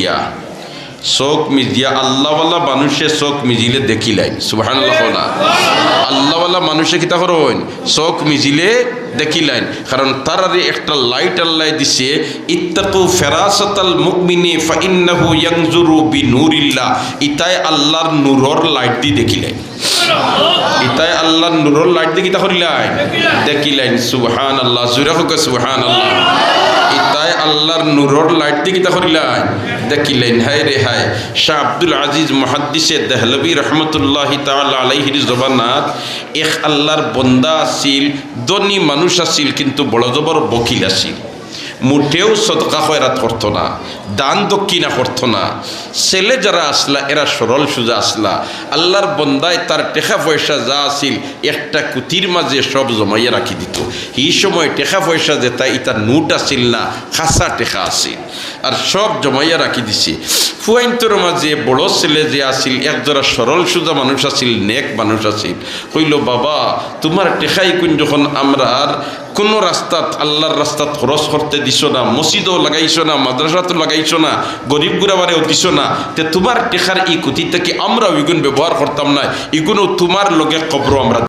Mijia. চোখ Mijia, আল্লাহওয়ালা মানুষে চোখ মিজিলে দেখিলাই সুবাহান আল্লাহওয়ালা মানুষে কিতা করইন চোখ মিজিলে দেখিলাইন কারণ তারারে একটা লাইট আল্লাহ দিছে, ইত্তাকু ফেরাসাতাল মুকমিনে ফাইন্নাহু ইয়ানজুরু বিনুরিল্লাহ। ইতাই আল্লাহর নূরর লাইট দি দেখিলাই ইতাই আল্লাহর নূরর লাইট দি কিতা করিলাইন দেখিলাইন সুবহান আল্লাহ জুরে হোক সুবহান আল্লাহ আল্লাহর নূরর লাইট দিকে তখন করিলাইন দেখিলেন, হায় রে হায়, শাহ আব্দুল আজিজ মহাদ্দিসে দেহলবী রহমতুল্লাহ তাল আলাইহির জবানাত, এক আল্লাহর বন্দা আছিল দনী মানুষ আছিল কিন্তু বড় জবর বকিল আছিল মুঠেও সদকা খয়রাত করতো না, দান দক্ষিণা করতো না। ছেলে যারা আসলা, এরা সরল সুজা আসলা। আল্লাহর বন্দায় তার টেকা পয়সা যা আছিল, একটা কুতির মাঝে সব জমাইয়া রাখি দিত। এই সময় টেকা পয়সা যেটা ইতার নোট আছিল না, খাসা টেকা আছিল। আর সব জমাইয়া রাখি দিছে। ফুয়াইন্তর মাঝে বড় ছেলে যে আছিল, একজোড়া সরল সুজা মানুষ আছিল, নেক মানুষ আছিল। কইল, বাবা, তোমার টেকাই কোন যখন আমরা কোনো রাস্তাত, আল্লাহর রাস্তাত খরচ করতে দিছ না মসজিদও লাগাইছ না, মাদ্রাসাতো লাগাইছ না, গরিব গুড়াবারেও দিছ না, তে তোমার টেকার ই কুতিটা কি আমরা ইগুন ব্যবহার করতাম না ইগুনও তোমার লগে কবর আমরা